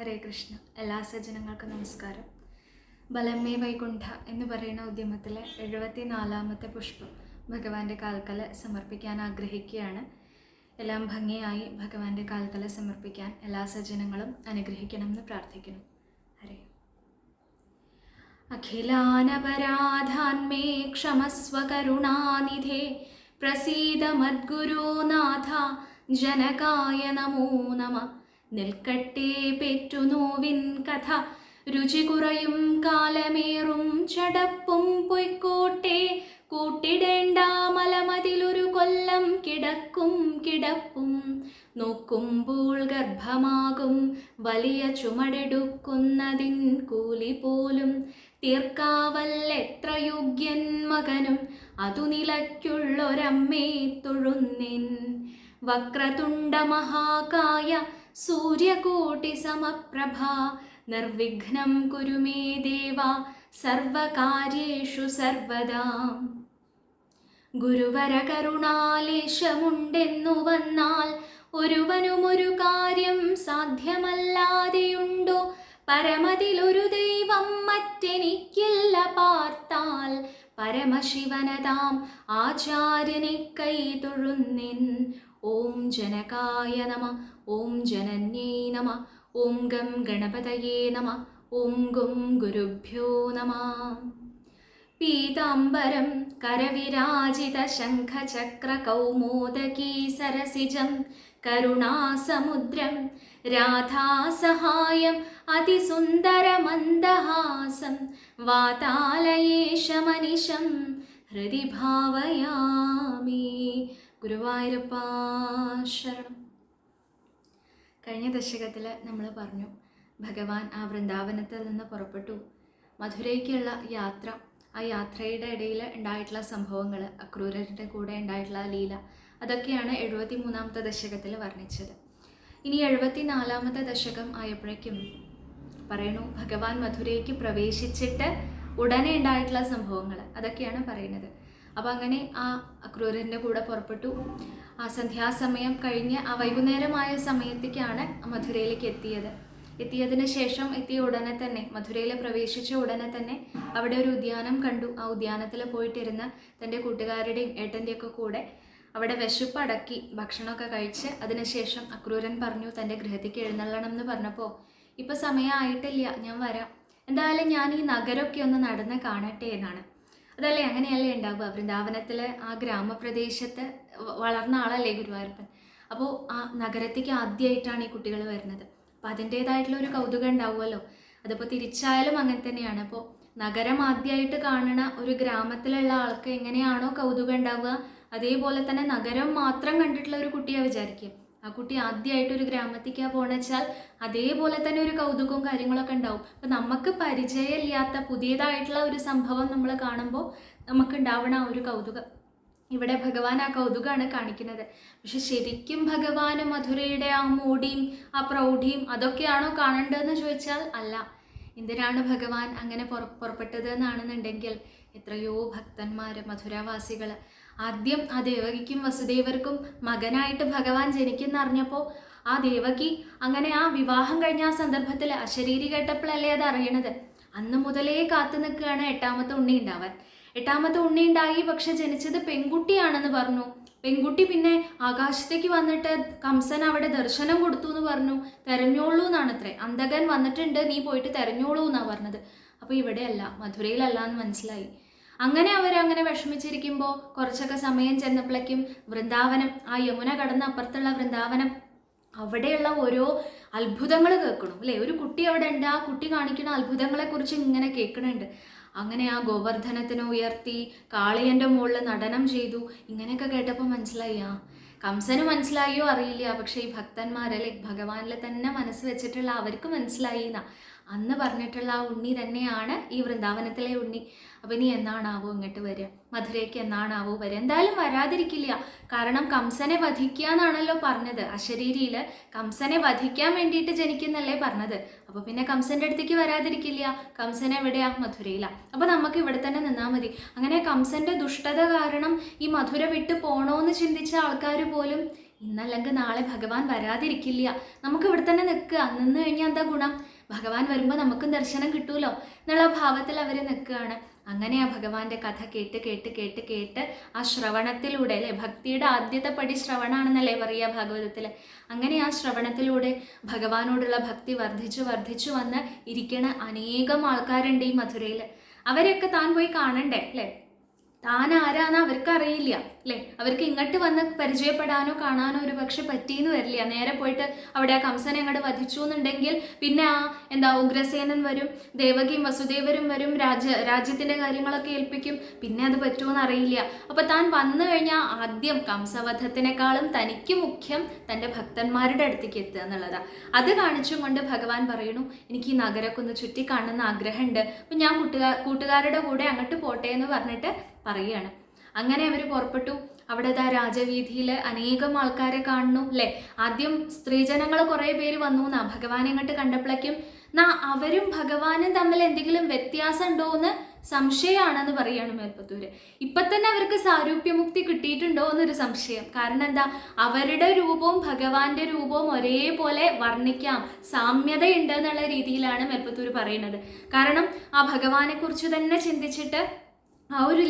ഹരേ കൃഷ്ണ. എല്ലാ സജ്ജനങ്ങൾക്കും നമസ്കാരം. ബലമേ വൈകുണ്ഠ എന്ന് പറയുന്ന ഉദ്യമത്തിലെ എഴുപത്തി നാലാമത്തെ പുഷ്പം ഭഗവാന്റെ കാൽക്കല സമർപ്പിക്കാൻ ആഗ്രഹിക്കുകയാണ്. എല്ലാം ഭംഗിയായി ഭഗവാന്റെ കാൽക്കല സമർപ്പിക്കാൻ എല്ലാ സജ്ജനങ്ങളും അനുഗ്രഹിക്കണമെന്ന് പ്രാർത്ഥിക്കുന്നു. ഹരേ. അഖിലാനപരാധാന്മേ ക്ഷമസ്വ കരുണാനിധേ പ്രസീദ മദ്ഗുരുനാഥ ജനകായ നമോ നമ. നിൽക്കട്ടെ പെറ്റുനോവിൻ കഥ. രുചി കുറയും കാലമേറും ചടപ്പും പൊയ്ക്കോട്ടെ. കൂട്ടിടേണ്ട മലമതിലൊരു കൊല്ലം കിടക്കും കിടപ്പും. നോക്കുമ്പോൾ ഗർഭമാകും വലിയ ചുമടെടുക്കുന്നതിൻ കൂലി പോലും. തീർക്കാവല്ലെത്ര യോഗ്യൻ മകനും അതു നിലയ്ക്കുള്ളൊരമ്മേ തൊഴുന്നിൻ. വക്രതുണ്ട മഹാകായ സമപ്രഭ നിർവിഘ്നം കുരു മേ ദേവ സർവകാര്യേഷു സർവദാ. ഗുരുവര കരുണാലേശമുണ്ടെന്നു വന്നാൽ ഒരുവനുമൊരു കാര്യം സാധ്യമല്ലാതെയുണ്ടോ? പരമതിലൊരു ദൈവം മറ്റെനിക്കില്ല പാർത്താൽ പരമശിവനതാം ആചാര്യനെ കൈ തൊഴുന്നിൻ. ഓം ജനകായ നമ. ഓം ജനന്യേ നമ. ഓം ഗം ഗണപതയേ നമ. ഓം ഗും ഗുരുഭ്യോ നമ. പീതാംബരം കരവിരാജിത ശംഖചക്ര കൗമോദകീ സരസിജം കരുണാസമുദ്രം രാധാസഹായം അതിസുന്ദരമന്ദഹാസം. വാതാലയേശമനിശം ഹൃദി ഭാവയാമി ഗുരുവായൂരപ്പ ശരണം. കഴിഞ്ഞ ദശകത്തിൽ നമ്മൾ പറഞ്ഞു ഭഗവാൻ ആ വൃന്ദാവനത്തിൽ നിന്ന് പുറപ്പെട്ടു. മധുരയ്ക്കുള്ള യാത്ര ആ യാത്രയുടെ ഇടയിൽ ഉണ്ടായിട്ടുള്ള സംഭവങ്ങൾ അക്രൂരരുടെ കൂടെ ഉണ്ടായിട്ടുള്ള ലീല അതൊക്കെയാണ് എഴുപത്തി മൂന്നാമത്തെ ദശകത്തിൽ വർണിച്ചത്. ഇനി എഴുപത്തി നാലാമത്തെ ദശകം ആയപ്പോഴേക്കും പറയണു ഭഗവാൻ മധുരയ്ക്ക് പ്രവേശിച്ചിട്ട് ഉടനെ ഉണ്ടായിട്ടുള്ള സംഭവങ്ങൾ അതൊക്കെയാണ് പറയുന്നത്. അപ്പോൾ അങ്ങനെ ആ അക്രൂരന്റെ കൂടെ പുറപ്പെട്ടു. ആ സന്ധ്യാസമയം കഴിഞ്ഞ് ആ വൈകുന്നേരമായ സമയത്തേക്കാണ് മധുരയിലേക്ക് എത്തിയത്. എത്തിയതിന് ശേഷം എത്തിയ ഉടനെ തന്നെ മധുരയിൽ പ്രവേശിച്ച ഉടനെ തന്നെ അവിടെ ഒരു ഉദ്യാനം കണ്ടു. ആ ഉദ്യാനത്തിൽ പോയിട്ടിരുന്ന് തന്റെ കൂട്ടുകാരുടെയും ഏട്ടന്റെയൊക്കെ കൂടെ അവിടെ വിശപ്പ് അടക്കി ഭക്ഷണമൊക്കെ കഴിച്ച് അതിനുശേഷം അക്രൂരൻ പറഞ്ഞു തന്റെ ഗൃഹത്തേക്ക് എഴുന്നള്ളണം എന്ന് പറഞ്ഞപ്പോൾ ഇപ്പം സമയമായിട്ടില്ല ഞാൻ വരാം. എന്തായാലും ഞാൻ ഈ നഗരമൊക്കെ ഒന്ന് നടന്ന് കാണട്ടെ എന്നാണ്. അതല്ലേ അങ്ങനെയല്ലേ ഉണ്ടാവുക? വൃന്ദാവനത്തിലെ ആ ഗ്രാമപ്രദേശത്ത് വളർന്ന ആളല്ലേ ഗുരുവായൂരപ്പൻ? അപ്പോൾ ആ നഗരത്തേക്ക് ആദ്യമായിട്ടാണ് ഈ കുട്ടികൾ വരുന്നത്. അപ്പോൾ അതിന്റേതായിട്ടുള്ള ഒരു കൗതുകം ഉണ്ടാവുമല്ലോ. അതിപ്പോൾ തിരിച്ചായാലും അങ്ങനെ തന്നെയാണ്. അപ്പോൾ നഗരം ആദ്യമായിട്ട് കാണുന്ന ഒരു ഗ്രാമത്തിലുള്ള ആൾക്ക് എങ്ങനെയാണോ കൗതുകം ഉണ്ടാവുക അതേപോലെ തന്നെ നഗരം മാത്രം കണ്ടിട്ടുള്ള ഒരു കുട്ടിയെ വിചാരിക്കുക. ആ കുട്ടി ആദ്യമായിട്ട് ഒരു ഗ്രാമത്തിക്കാ പോണച്ചാൽ അതേപോലെ തന്നെ ഒരു കൗതുകവും കാര്യങ്ങളൊക്കെ ഉണ്ടാവും. അപ്പം നമുക്ക് പരിചയമില്ലാത്ത പുതിയതായിട്ടുള്ള ഒരു സംഭവം നമ്മൾ കാണുമ്പോൾ നമുക്ക് ഉണ്ടാവണ ആ ഒരു കൗതുകം. ഇവിടെ ഭഗവാൻ ആ കൗതുകമാണ് കാണിക്കുന്നത്. പക്ഷെ ശരിക്കും ഭഗവാന് മധുരയുടെ ആ മൂടിയും ആ പ്രൗഢിയും അതൊക്കെയാണോ കാണേണ്ടതെന്ന് ചോദിച്ചാൽ അല്ല. എന്തിനാണ് ഭഗവാൻ അങ്ങനെ പുറ പുറപ്പെട്ടത് എന്നാണെന്നുണ്ടെങ്കിൽ എത്രയോ ഭക്തന്മാർ മധുരവാസികൾ ആദ്യം ആ ദേവകിക്കും വസുദേവർക്കും മകനായിട്ട് ഭഗവാൻ ജനിക്കുന്നറിഞ്ഞപ്പോൾ ആ ദേവകി അങ്ങനെ ആ വിവാഹം കഴിഞ്ഞ ആ സന്ദർഭത്തിൽ അശരീരി കേട്ടപ്പോഴല്ലേ അത് അറിയണത്? അന്ന് മുതലേ കാത്തു നിൽക്കുകയാണ് എട്ടാമത്തെ ഉണ്ണി ഉണ്ടാവാൻ. എട്ടാമത്തെ ഉണ്ണി ഉണ്ടായി പക്ഷെ ജനിച്ചത് പെൺകുട്ടിയാണെന്ന് പറഞ്ഞു. പെൺകുട്ടി പിന്നെ ആകാശത്തേക്ക് വന്നിട്ട് കംസൻ അവിടെ ദർശനം കൊടുത്തു എന്ന് പറഞ്ഞു. തെരഞ്ഞോളൂ എന്നാണ് അത്രേ അന്തകൻ വന്നിട്ടുണ്ട് നീ പോയിട്ട് തെരഞ്ഞോളൂ എന്നാണ് പറഞ്ഞത്. അപ്പോൾ ഇവിടെയല്ല മധുരയിലല്ല എന്ന് മനസ്സിലായി. അങ്ങനെ അവരങ്ങനെ വിഷമിച്ചിരിക്കുമ്പോൾ കുറച്ചൊക്കെ സമയം ചെന്നപ്പോഴേക്കും വൃന്ദാവനം ആ യമുന കടന്ന അപ്പുറത്തുള്ള വൃന്ദാവനം അവിടെയുള്ള ഓരോ അത്ഭുതങ്ങൾ കേൾക്കണം അല്ലേ? ഒരു കുട്ടി അവിടെ ഉണ്ട് ആ കുട്ടി കാണിക്കുന്ന അത്ഭുതങ്ങളെക്കുറിച്ച് ഇങ്ങനെ കേൾക്കണുണ്ട്. അങ്ങനെ ആ ഗോവർദ്ധനത്തിനെ ഉയർത്തി കാളിയന്റെ മുകളിൽ നടനം ചെയ്തു ഇങ്ങനെയൊക്കെ കേട്ടപ്പോൾ മനസ്സിലായി ആ കംസന് മനസ്സിലായോ അറിയില്ല പക്ഷേ ഈ ഭക്തന്മാരല്ലേ ഭഗവാനിൽ തന്നെ മനസ്സ് വെച്ചിട്ടുള്ള അവർക്ക് മനസ്സിലായി എന്നാ അന്ന് പറഞ്ഞിട്ടുള്ള ആ ഉണ്ണി തന്നെയാണ് ഈ വൃന്ദാവനത്തിലെ ഉണ്ണി. അപ്പം ഇനി എന്നാണാവോ ഇങ്ങോട്ട് വരിക മധുരയ്ക്ക് എന്നാണാവോ വരിക എന്തായാലും വരാതിരിക്കില്ല. കാരണം കംസനെ വധിക്കുക എന്നാണല്ലോ പറഞ്ഞത്. അശരീരിയിൽ കംസനെ വധിക്കാൻ വേണ്ടിയിട്ട് ജനിക്കുന്നല്ലേ പറഞ്ഞത്. അപ്പോൾ പിന്നെ കംസന്റെ അടുത്തേക്ക് വരാതിരിക്കില്ല. കംസൻ എവിടെയാ? മധുരയിലാണ് അപ്പോൾ നമുക്ക് ഇവിടെ തന്നെ നിന്നാൽ മതി. അങ്ങനെ കംസന്റെ ദുഷ്ടത കാരണം ഈ മധുര വിട്ടു പോണോന്ന് ചിന്തിച്ച ആൾക്കാർ പോലും ഇന്നല്ലെങ്കിൽ നാളെ ഭഗവാൻ വരാതിരിക്കില്ല. നമുക്ക് ഇവിടെ തന്നെ നിൽക്കുക. നിന്ന് കഴിഞ്ഞാൽ എന്താ ഗുണം? ഭഗവാൻ വരുമ്പോൾ നമുക്കും ദർശനം കിട്ടുമല്ലോ എന്നുള്ള ഭാവത്തിൽ അവർ നിൽക്കുകയാണ്. അങ്ങനെ ആ ഭഗവാന്റെ കഥ കേട്ട് കേട്ട് കേട്ട് കേട്ട് ആ ശ്രവണത്തിലൂടെ അല്ലേ? ഭക്തിയുടെ ആദ്യത്തെ പടി ശ്രവണാണെന്നല്ലേ പറയുക ഭാഗവതത്തിൽ അങ്ങനെ ആ ശ്രവണത്തിലൂടെ ഭഗവാനോടുള്ള ഭക്തി വർദ്ധിച്ചു വർദ്ധിച്ചു വന്ന് ഇരിക്കണ അനേകം ആൾക്കാരുണ്ട് ഈ മധുരയിൽ അവരെയൊക്കെ താൻ പോയി കാണണ്ടേ അല്ലേ? താൻ ആരാന്ന് അവർക്ക് അറിയില്ല അല്ലേ? അവർക്ക് ഇങ്ങോട്ട് വന്ന് പരിചയപ്പെടാനോ കാണാനോ ഒരു പക്ഷെ പറ്റിയെന്ന് വരില്ല. നേരെ പോയിട്ട് അവിടെ ആ കംസനെ അങ്ങോട്ട് വധിച്ചു എന്നുണ്ടെങ്കിൽ പിന്നെ ആ എന്താ ഉഗ്രസേനൻ വരും ദേവകിയും വസുദേവരും വരും രാജ രാജ്യത്തിന്റെ കാര്യങ്ങളൊക്കെ ഏൽപ്പിക്കും. പിന്നെ അത് പറ്റുമോന്ന് അറിയില്ല. അപ്പൊ താൻ വന്നു കഴിഞ്ഞാൽ ആദ്യം കംസവധത്തിനേക്കാളും തനിക്ക് മുഖ്യം തന്റെ ഭക്തന്മാരുടെ അടുത്തേക്ക് എത്തുക എന്നുള്ളതാ. അത് കാണിച്ചുകൊണ്ട് ഭഗവാൻ പറയണു എനിക്ക് ഈ നഗരമൊക്കെ ഒന്ന് ചുറ്റി കാണുന്ന ആഗ്രഹമുണ്ട്. അപ്പൊ ഞാൻ കൂട്ടുകാർ കൂട്ടുകാരുടെ കൂടെ അങ്ങോട്ട് പോട്ടെ എന്ന് പറഞ്ഞിട്ട് പറയുകയാണ്. അങ്ങനെ അവർ പുറപ്പെട്ടു. അവിടെ ദാ രാജവീതിയിൽ അനേകം ആൾക്കാരെ കാണുന്നു അല്ലേ ആദ്യം സ്ത്രീജനങ്ങൾ കുറേ പേര് വന്നു. എന്നാ ഭഗവാൻ ഇങ്ങോട്ട് കണ്ടപ്പോഴേക്കും നാ അവരും ഭഗവാനും തമ്മിൽ എന്തെങ്കിലും വ്യത്യാസം ഉണ്ടോ എന്ന് സംശയമാണെന്ന് പറയാണ് മേൽപ്പത്തൂര്. ഇപ്പൊ തന്നെ അവർക്ക് സാരൂപ്യമുക്തി കിട്ടിയിട്ടുണ്ടോ എന്നൊരു സംശയം. കാരണം എന്താ? അവരുടെ രൂപവും ഭഗവാന്റെ രൂപവും ഒരേപോലെ വർണിക്കാം സാമ്യതയുണ്ട് എന്നുള്ള രീതിയിലാണ് മേൽപ്പത്തൂര് പറയുന്നത്. കാരണം ആ ഭഗവാനെ കുറിച്ച് തന്നെ ചിന്തിച്ചിട്ട് ആ ഒരു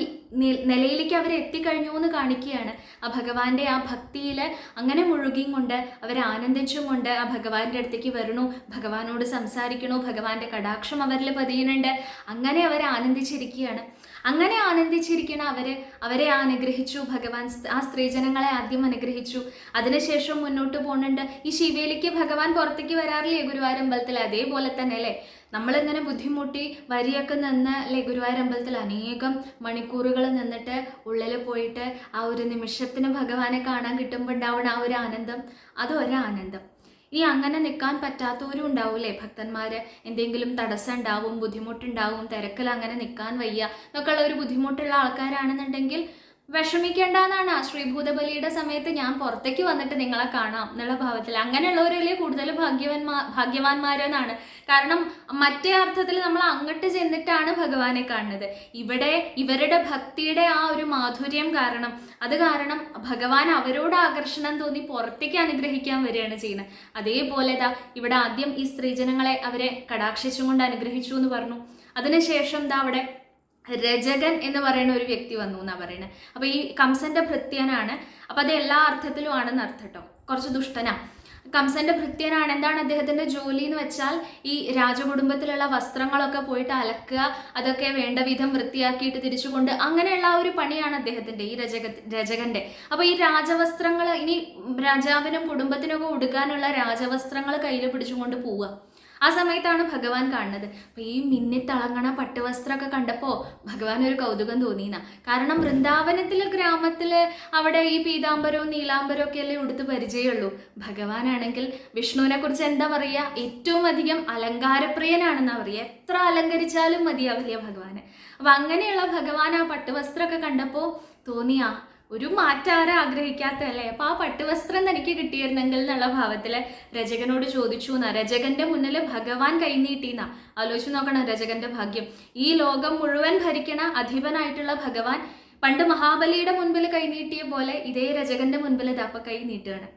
നിലയിലേക്ക് അവർ എത്തിക്കഴിഞ്ഞു എന്ന് കാണിക്കുകയാണ് ആ ഭഗവാന്റെ ആ ഭക്തിയിൽ അങ്ങനെ മുഴുകിയും കൊണ്ട് അവർ ആനന്ദിച്ചും കൊണ്ട് ആ ഭഗവാന്റെ അടുത്തേക്ക് വരണു ഭഗവാനോട് സംസാരിക്കണു ഭഗവാന്റെ കടാക്ഷം അവരിൽ പതിയുന്നുണ്ട്. അങ്ങനെ അവർ ആനന്ദിച്ചിരിക്കുകയാണ്. അങ്ങനെ ആനന്ദിച്ചിരിക്കണം അവർ അവരെ അനുഗ്രഹിച്ചു ഭഗവാൻ ആ സ്ത്രീജനങ്ങളെ ആദ്യം അനുഗ്രഹിച്ചു. അതിനുശേഷം മുന്നോട്ട് പോകുന്നുണ്ട്. ഈ ശിവേലിക്ക് ഭഗവാൻ പുറത്തേക്ക് വരാറില്ലേ ഗുരുവായൂരമ്പലത്തിൽ അതേപോലെ തന്നെ അല്ലേ? നമ്മളിങ്ങനെ ബുദ്ധിമുട്ടി വരിയൊക്കെ നിന്ന് അല്ലെ ഗുരുവായൂരമ്പലത്തിൽ അനേകം മണിക്കൂറുകൾ നിന്നിട്ട് ഉള്ളിൽ പോയിട്ട് ആ ഒരു നിമിഷത്തിന് ഭഗവാനെ കാണാൻ കിട്ടുമ്പോൾ ഉണ്ടാവുന്ന ആ ഒരു ആനന്ദം. അത് ഒരാനന്ദം ഇനി അങ്ങനെ നിൽക്കാൻ പറ്റാത്തവരും ഉണ്ടാവൂലേ? ഭക്തന്മാര് എന്തെങ്കിലും തടസ്സം ഉണ്ടാവും ബുദ്ധിമുട്ടുണ്ടാവും തിരക്കിൽ അങ്ങനെ നിൽക്കാൻ വയ്യ. എന്നൊക്കെയുള്ള ഒരു ബുദ്ധിമുട്ടുള്ള ആൾക്കാരാണെന്നുണ്ടെങ്കിൽ വിഷമിക്കേണ്ടെന്നാണ്. ശ്രീഭൂതബലിയുടെ സമയത്ത് ഞാൻ പുറത്തേക്ക് വന്നിട്ട് നിങ്ങളെ കാണാം എന്നുള്ള ഭാവത്തിൽ. അങ്ങനെയുള്ളവരല്ലേ കൂടുതൽ ഭാഗ്യവാന്മാ ഭാഗ്യവാന്മാരെന്നാണ്. കാരണം മറ്റേ അർത്ഥത്തിൽ നമ്മൾ അങ്ങോട്ട് ചെന്നിട്ടാണ് ഭഗവാനെ കാണുന്നത്. ഇവിടെ ഇവരുടെ ഭക്തിയുടെ ആ ഒരു മാധുര്യം കാരണം അത് കാരണം ഭഗവാൻ അവരോട് ആകർഷണം തോന്നി പുറത്തേക്ക് അനുഗ്രഹിക്കാൻ വരികയാണ് ചെയ്യുന്നത്. അതേപോലെ ദാ ഇവിടെ ആദ്യം ഈ സ്ത്രീജനങ്ങളെ അവരെ കടാക്ഷിച്ചും കൊണ്ട് അനുഗ്രഹിച്ചു എന്ന് പറഞ്ഞു. അതിനുശേഷം ദാ അവിടെ രജകൻ എന്ന് പറയുന്ന ഒരു വ്യക്തി വന്നു എന്നാണ് പറയുന്നത് അപ്പൊ ഈ കംസന്റെ ഭൃത്യനാണ്. അപ്പൊ അത് എല്ലാ അർത്ഥത്തിലും ആണെന്ന് അർത്ഥം കുറച്ച് ദുഷ്ടനാ. കംസന്റെ ഭൃത്യനാണ്. എന്താണ് അദ്ദേഹത്തിന്റെ ജോലി എന്ന് വെച്ചാൽ ഈ രാജകുടുംബത്തിലുള്ള വസ്ത്രങ്ങളൊക്കെ പോയിട്ട് അലക്കുക അതൊക്കെ വേണ്ട വിധം വൃത്തിയാക്കിയിട്ട് തിരിച്ചുകൊണ്ട് അങ്ങനെയുള്ള ഒരു പണിയാണ് അദ്ദേഹത്തിന്റെ ഈ രജക രജകന്റെ. അപ്പൊ ഈ രാജവസ്ത്രങ്ങൾ ഇനി രാജാവിനും കുടുംബത്തിനൊക്കെ ഉടുക്കാനുള്ള രാജവസ്ത്രങ്ങൾ കയ്യിൽ പിടിച്ചുകൊണ്ട് പോവുക. ആ സമയത്താണ് ഭഗവാൻ കാണുന്നത്. അപ്പൊ ഈ മിന്നിത്തിളങ്ങണ പട്ടുവസ്ത്രമൊക്കെ കണ്ടപ്പോ ഭഗവാൻ ഒരു കൗതുകം തോന്നിയെന്ന. കാരണം വൃന്ദാവനത്തിലെ ഗ്രാമത്തിൽ അവിടെ ഈ പീതാംബരവും നീലാംബരവും ഒക്കെ അല്ലേ ഉടുത്ത് പരിചയമുള്ളൂ. ഭഗവാനാണെങ്കിൽ വിഷ്ണുവിനെ കുറിച്ച് എന്താ പറയുക? ഏറ്റവും അധികം അലങ്കാരപ്രിയനാണെന്നാ പറയുക. എത്ര അലങ്കരിച്ചാലും മതിയാവില്ല ഭഗവാന്? അപ്പൊ അങ്ങനെയുള്ള ഭഗവാൻ ആ പട്ടുവസ്ത്രമൊക്കെ കണ്ടപ്പോ തോന്നിയാ ഒരു മാറ്റം ആരും ആഗ്രഹിക്കാത്തല്ലേ അപ്പൊ ആ പട്ടുവസ്ത്രം തനിക്ക് കിട്ടിയിരുന്നെങ്കിൽ എന്നുള്ള ഭാവത്തിൽ രചകനോട് ചോദിച്ചു എന്നാ. രചകന്റെ മുന്നിൽ ഭഗവാൻ കൈനീട്ടിന്നാ ആലോചിച്ച് നോക്കണം രചകന്റെ ഭാഗ്യം. ഈ ലോകം മുഴുവൻ ഭരിക്കണ അധിപനായിട്ടുള്ള ഭഗവാൻ പണ്ട് മഹാബലിയുടെ മുൻപിൽ കൈനീട്ടിയ പോലെ ഇതേ രചകന്റെ മുൻപിൽ ദപ്പ കൈ നീട്ടുകയാണ്.